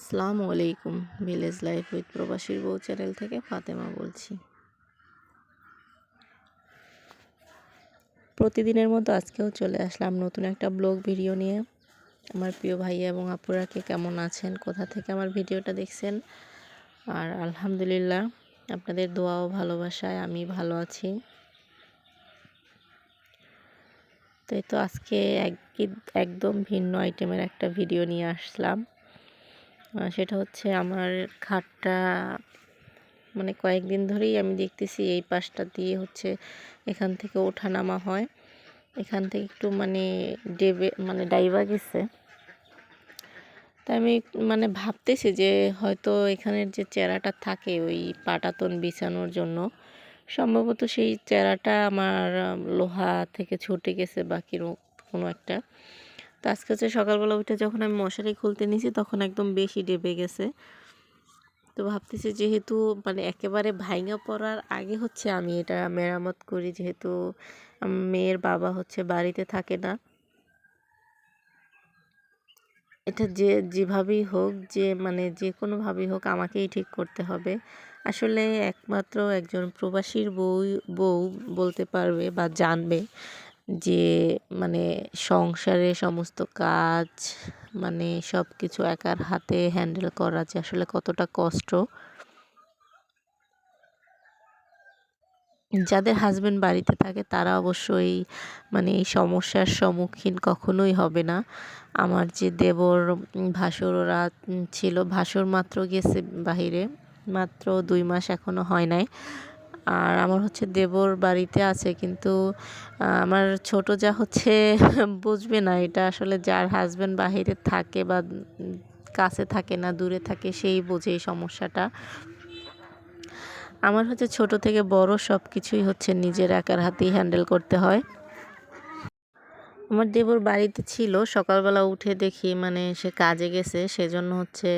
আসসালামু আলাইকুম, village life with প্রবাসীর বউ চ্যানেল থেকে ফাতেমা বলছি। প্রতিদিনের মতো আজকেও চলে আসলাম নতুন একটা ব্লগ ভিডিও নিয়ে। আমার প্রিয় ভাইয়া এবং আপুরাকে কেমন আছেন? কোথা থেকে আমার ভিডিওটা দেখছেন? আর আলহামদুলিল্লাহ, আপনাদের দোয়া ও ভালোবাসায় আমি ভালো আছি। তো এই তো আজকে একদম ভিন্ন আইটেমের একটা ভিডিও নিয়ে আসলাম। সেটা হচ্ছে আমার খাটটা মানে কয়েকদিন ধরেই আমি দেখতেছি এই পাশটা দিয়ে হচ্ছে এখান থেকে ওঠা নামা হয়। এখান থেকে একটু মানে ডেবে মানে ডাইবা গেছে। তাই আমি মানে ভাবতেছি যে হয়তো এখানের যে চেরাটা থাকে ওই পাটাতন বিছানোর জন্য, সম্ভবত সেই চেরাটা আমার লোহা থেকে ছুটে গেছে বা কোনো একটা। তো আজকে হচ্ছে সকালবেলা উঠে যখন আমি মশারি খুলতে নিয়েছি তখন একদম বেশি ডেবে গেছে। তো ভাবতেছি যেহেতু মানে একেবারে ভাইঙা পড়ার আগে হচ্ছে আমি এটা মেরামত করি, যেহেতু মেয়ের বাবা হচ্ছে বাড়িতে থাকে না। এটা যে, যেভাবেই হোক, যে মানে যে কোনোভাবেই হোক আমাকেই ঠিক করতে হবে। আসলে একমাত্র একজন প্রবাসীর বউ বউ বলতে পারবে বা জানবে যে মানে সংসারে সমস্ত কাজ মানে সব কিছু একার হাতে হ্যান্ডেল করা যে আসলে কতটা কষ্ট। যাদের হাজব্যান্ড বাড়িতে থাকে তারা অবশ্যই মানে এই সমস্যার সম্মুখীন কখনোই হবে না। আমার যে দেবর ভাসুর ওরা ছিল, ভাসুর মাত্র গেছে বাহিরে, মাত্র দুই মাস এখনও হয় নাই। আর আমার হচ্ছে দেবর বাড়িতে আছে, কিন্তু আমার ছোট যা হচ্ছে বুঝবে না এটা আসলে যার হাজব্যান্ড বাহিরে থাকে বা কাছে থাকে না, দূরে থাকে সেই বোঝে এই সমস্যাটা। আমার হচ্ছে ছোট থেকে বড় সব কিছুই হচ্ছে নিজের একার হাতেই হ্যান্ডেল করতে হয়। আমার দেবর বাড়িতে ছিল, সকালবেলা উঠে দেখি মানে সে কাজে গেছে, সেজন্য হচ্ছে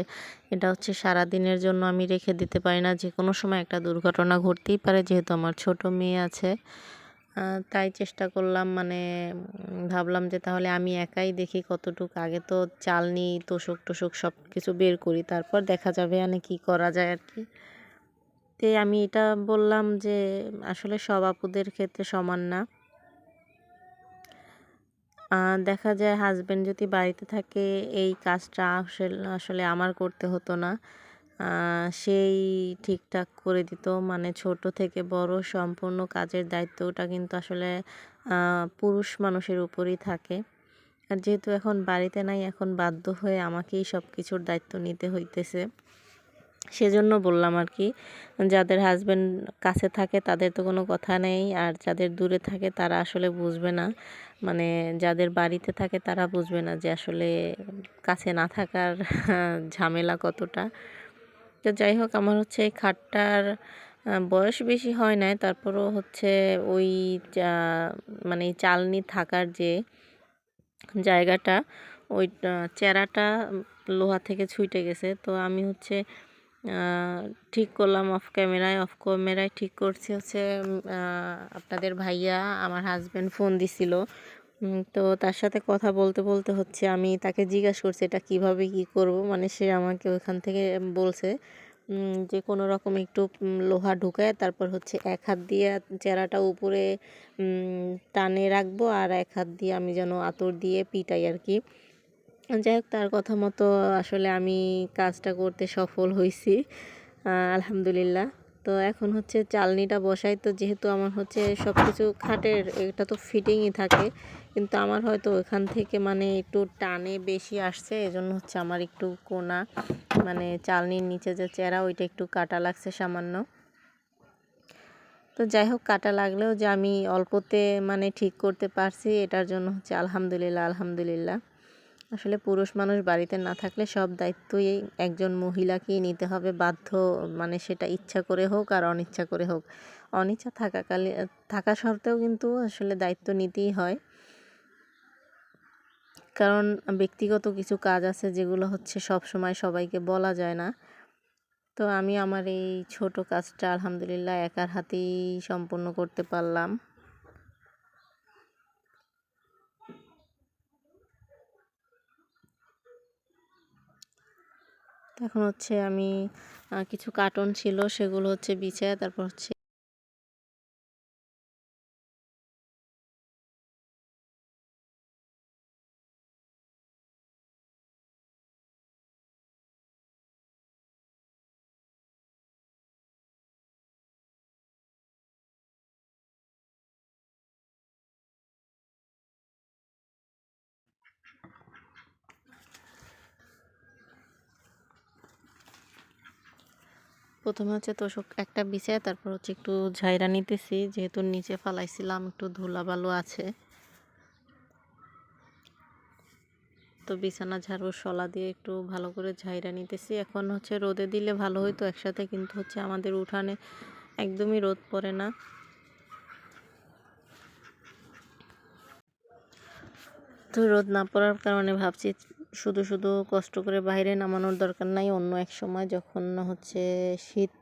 এটা হচ্ছে সারা দিনের জন্য আমি রেখে দিতে পারি না। যে কোনো সময় একটা দুর্ঘটনা ঘটতেই পারে, যেহেতু আমার ছোট মেয়ে আছে। তাই চেষ্টা করলাম মানে ভাবলাম যে তাহলে আমি একাই দেখি কতটুকু আগে তো চাল চালনি তোষক টোষক সব কিছু বের করি, তারপর দেখা যাবে মানে কি করা যায় আর কি। তে আমি এটা বললাম যে আসলে সব আপুদের ক্ষেত্রে সমান না। দেখা যায় হাজব্যান্ড যদি বাড়িতে থাকে, এই কাজটা আসলে আমার করতে হতো না। সেই ঠিকঠাক করে দিত। মানে ছোট থেকে বড় সম্পূর্ণ কাজের দায়িত্বটা কিন্তু আসলে পুরুষ মানুষের উপরই থাকে। আর যেহেতু এখন বাড়িতে নাই, এখন বাধ্য হয়ে আমাকেই সব কিছুর দায়িত্ব নিতে হইতেছে। সেজন্য বললাম আর কি, যাদের হাজব্যান্ড কাছে থাকে তাদের তো কোনো কথা নেই, আর যাদের দূরে থাকে তারা আসলে বুঝবে না। মানে যাদের বাড়িতে থাকে তারা বুঝবে না যে আসলে কাছে না থাকার ঝামেলা কতটা। তো যাই হোক, আমার হচ্ছে এই খাটটার বয়স বেশি হয় নাই, তারপরও হচ্ছে ওই মানে চালনি থাকার যে জায়গাটা ওই চেরাটা লোহা থেকে ছুটে গেছে। তো আমি হচ্ছে ঠিক করলাম অফ ক্যামেরায় অফ ক্যামেরায় ঠিক করছি হচ্ছে আপনাদের ভাইয়া আমার হাজব্যান্ড ফোন দিছিল। তো তার সাথে কথা বলতে বলতে হচ্ছে আমি তাকে জিজ্ঞাসা করছি, এটা কীভাবে কি করব? মানে সে আমাকে ওখান থেকে বলছে যে কোনো রকম একটু লোহা ঢুকায়, তারপর হচ্ছে এক হাত দিয়ে চেরাটা উপরে টানে রাখব, আর এক হাত দিয়ে আমি যেন আতর দিয়ে পিটাই আর কি। যাই হোক, তার কথা মতো আসলে আমি কাজটা করতে সফল হয়েছি আলহামদুলিল্লাহ। তো এখন হচ্ছে চালনিটা বসাই, তো যেহেতু আমার হচ্ছে সব কিছু খাটের এটা তো ফিটিংই থাকে, কিন্তু আমার হয়তো ওখান থেকে মানে একটু টানে বেশি আসছে, এজন্য হচ্ছে আমার একটু কোনা মানে চালনির নিচে যে চেরা, ওইটা একটু কাটা লাগছে সামান্য। তো যাই হোক, কাটা লাগলেও যে আমি অল্পতে মানে ঠিক করতে পারছি, এটার জন্য হচ্ছে আলহামদুলিল্লাহ আলহামদুলিল্লাহ। আসলে পুরুষ মানুষ বাড়িতে না থাকলে সব দায়িত্বই একজন মহিলাকেই নিতে হবে। বাধ্য মানে সেটা ইচ্ছা করে হোক আর অনিচ্ছা করে হোক। অনিচ্ছা থাকাকালে, থাকা সত্ত্বেও কিন্তু আসলে দায়িত্ব নিতেই হয়। কারণ ব্যক্তিগত কিছু কাজ আছে যেগুলো হচ্ছে সব সময় সবাইকে বলা যায় না। তো আমি আমার এই ছোট কাজটা আলহামদুলিল্লাহ একার হাতেই সম্পূর্ণ করতে পারলাম। এখন হচ্ছে আমি কিছু কার্টন ছিল সেগুলো হচ্ছে বিছায় তারপর হচ্ছে প্রথমে হচ্ছে তোষক একটা বিছায়, তারপর হচ্ছে একটু ঝাইরা নিতেছি। যেহেতু নিচে ফালাইছিলাম, একটু ধুলা বালু আছে। তো বিছানা, ঝাড়ু, শলা দিয়ে একটু ভালো করে ঝাইরা নিতেছি। এখন হচ্ছে রোদে দিলে ভালো হইতো একসাথে, কিন্তু হচ্ছে আমাদের উঠানে একদমই রোদ পড়ে না। তো রোদ না পড়ার কারণে ভাবছি শুধু শুধু কষ্ট করে বাইরে নামানোর দরকার নাই। অন্য এক সময় যখন হচ্ছে শীত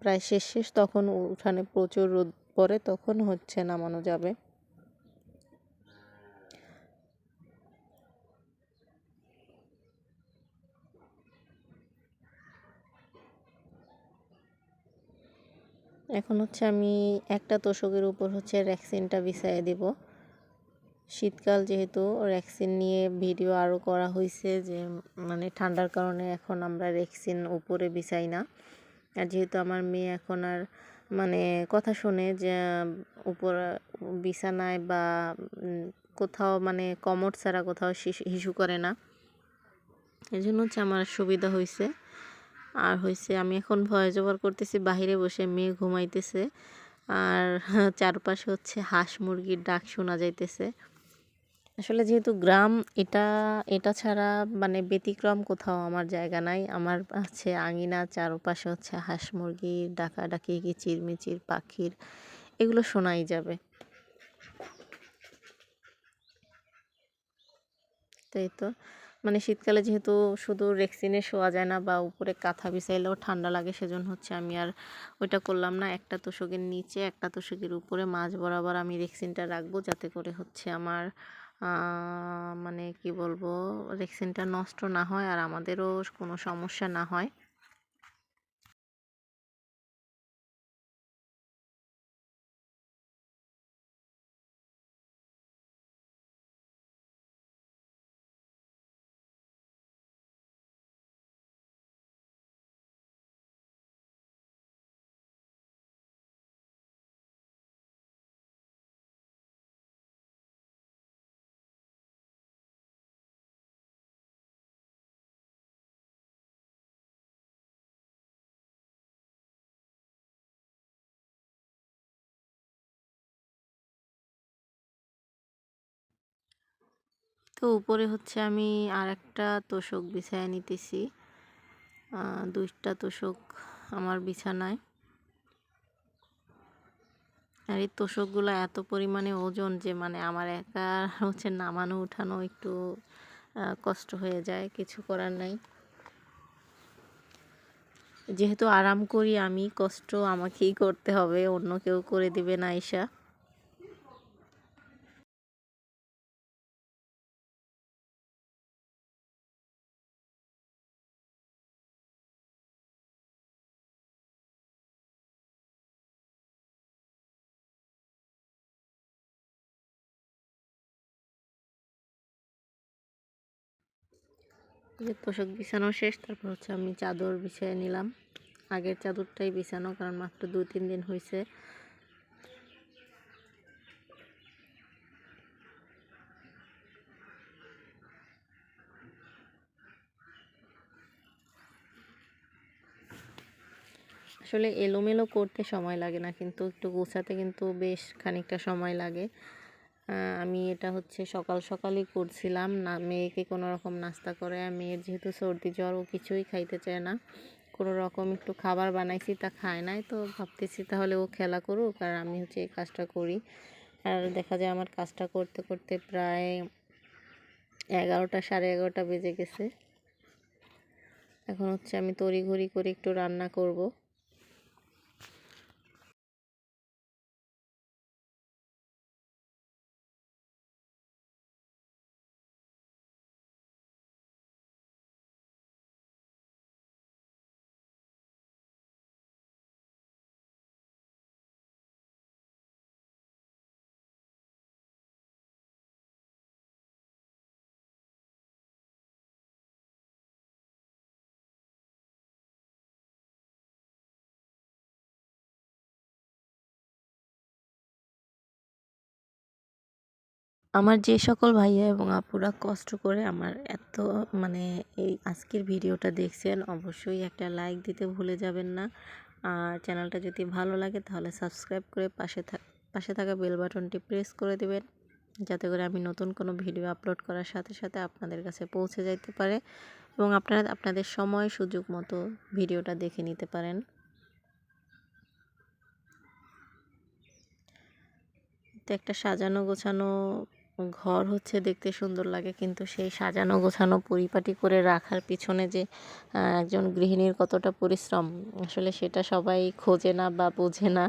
প্রায় শেষ শেষ, তখন উঠানে প্রচুর রোদ পড়ে, তখন হচ্ছে নামানো যাবে। এখন হচ্ছে আমি একটা তোষকের উপর হচ্ছে ভ্যাকসিনটা বিছাইয়ে দিব। শীতকাল যেহেতু র্যাক্সিন নিয়ে ভিডিও আরও করা হয়েছে যে মানে ঠান্ডার কারণে এখন আমরা র্যাক্সিন উপরে বিছাই না। আর যেহেতু আমার মেয়ে এখন আর মানে কথা শুনে যে, উপর বিছানায় বা কোথাও মানে কমর ছাড়া কোথাও হিসু করে না। এই জন্য হচ্ছে আমার সুবিধা হয়েছে আর হয়েছে আমি এখন ভয়েস ওভার করতেছি, বাহিরে বসে মেয়ে ঘুমাইতেছে। আর চারপাশে হচ্ছে হাঁস মুরগির ডাক শোনা যাইতেছে। আসলে যেহেতু গ্রাম, এটা এটা ছাড়া মানে ব্যতিক্রম কোথাও আমার জায়গা নাই। আমার আছে আঙিনা, চারপাশে হচ্ছে হাঁস মুরগির ডাকাডাকি কিচিরমিচির পাখির, এগুলো শোনাই যাবে। তাই তো? মানে শীতকালে যেহেতু শুধু রেক্সিনে শোয়া যায় না বা উপরে কাঁথা বিছাইলেও ঠান্ডা লাগে, সেজন্য হচ্ছে আমি আর ওইটা করলাম না। একটা তোষকের নিচে, একটা তোষকের উপরে মাঝ বরাবর আমি রেক্সিনটা রাখব যাতে করে হচ্ছে আমার মানে কি বলব রেক্সিনটা নষ্ট না হয় আর আমাদেরও কোনো সমস্যা না হয়। তো উপরে হচ্ছে আমি আর একটা তোষক বিছায় নিতেছি। দুইটা তোষক আমার বিছানায়। আর এই তোষকগুলো এত পরিমাণে ওজন যে মানে আমার একা হচ্ছে নামানো, উঠানো একটু কষ্ট হয়ে যায়, কিছু করার নাই। যেহেতু আরাম করি আমি, কষ্ট আমাকেই করতে হবে, অন্য কেউ করে দিবে না ঈশা। যে তোষক বিছানো শেষ, তারপর হচ্ছে আমি চাদর বিছিয়ে নিলাম। আগের চাদরটাই বিছানো, কারণ মাত্র দু তিন দিন হয়েছে আসলে এলোমেলো করতে সময় লাগে না, কিন্তু একটু গোছাতে কিন্তু বেশ খানিকটা সময় লাগে। আমি এটা হচ্ছে সকাল সকালই করছিলাম। না, মেয়েকে কোনো রকম নাস্তা করে মেয়ের যেহেতু সর্দি জ্বর, ও কিছুই খাইতে চায় না। কোনো রকম একটু খাবার বানাইছি, তা খায় নাই। তো ভাবতেছি তাহলে ও খেলা করুক, আর আমি হচ্ছে এই কাজটা করি। আর দেখা যায় আমার কাজটা করতে করতে প্রায় এগারোটা, সাড়ে এগারোটা বেজে গেছে। এখন হচ্ছে আমি তড়িঘড়ি করে একটু রান্না করব। আমার যে সকল ভাইয়া এবং আপুরা কষ্ট করে আমার এত মানে এই আজকের ভিডিওটা দেখছেন, অবশ্যই একটা লাইক দিতে ভুলে যাবেন না। আর চ্যানেলটা যদি ভালো লাগে তাহলে সাবস্ক্রাইব করে পাশে থাক পাশে থাকা বেল বাটনটি প্রেস করে দেবেন, যাতে করে আমি নতুন কোনো ভিডিও আপলোড করার সাথে সাথে আপনাদের কাছে পৌঁছে যাইতে পারে এবং আপনারা আপনাদের সময় সুযোগ মতো ভিডিওটা দেখে নিতে পারেন। তো একটা সাজানো গোছানো ঘর হচ্ছে দেখতে সুন্দর লাগে, কিন্তু সেই সাজানো গোছানো পরিপাটি করে রাখার পিছনে যে একজন গৃহিণীর কতটা পরিশ্রম, আসলে সেটা সবাই খোঁজে না বা বোঝে না।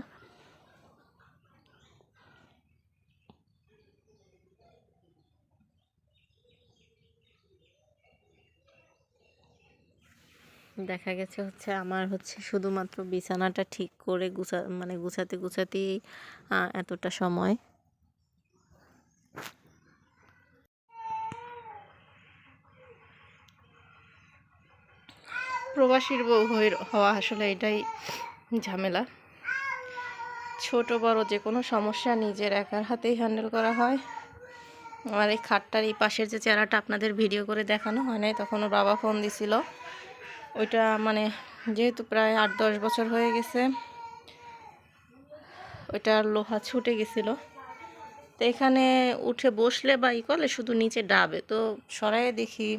দেখা গেছে হচ্ছে আমার হচ্ছে শুধুমাত্র বিছানাটা ঠিক করে গুছা মানে গুছাতে গুছাতেই এতটা সময়। প্রবাসীর বউ হয়ে হওয়া আসলে এটাই ঝামেলা। ছোট, বড় যে কোনো সমস্যা নিজের একার হাতেই হ্যান্ডেল করা হয়। আমার এই খাটটার এই পাশের যে চেহারাটা আপনাদের ভিডিও করে দেখানো হয় নাই তখন বাবা ফোন দিছিল। ওইটা মানে যেহেতু প্রায় আট, দশ বছর হয়ে গেছে, ওইটা লোহা ছুটে গেছিল। তো এখানে উঠে বসলে বা ই করলে শুধু নিচে ডাবে। তো সরাই দেখি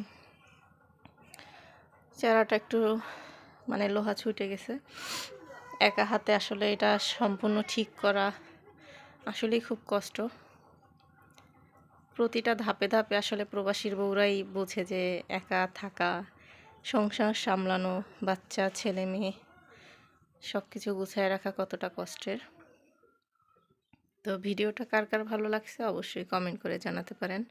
চেহারাটা একটু মানে লোহা ছুটে গেছে। একা হাতে আসলে এটা সম্পূর্ণ ঠিক করা আসলেই খুব কষ্ট। প্রতিটা ধাপে ধাপে আসলে প্রবাসীর বউরাই বোঝে যে একা থাকা, সংসার সামলানো, বাচ্চা, ছেলে, মেয়ে সব কিছু গুছায় রাখা কতটা কষ্টের। তো ভিডিওটা কার কার ভালো লাগছে অবশ্যই কমেন্ট করে জানাতে পারেন।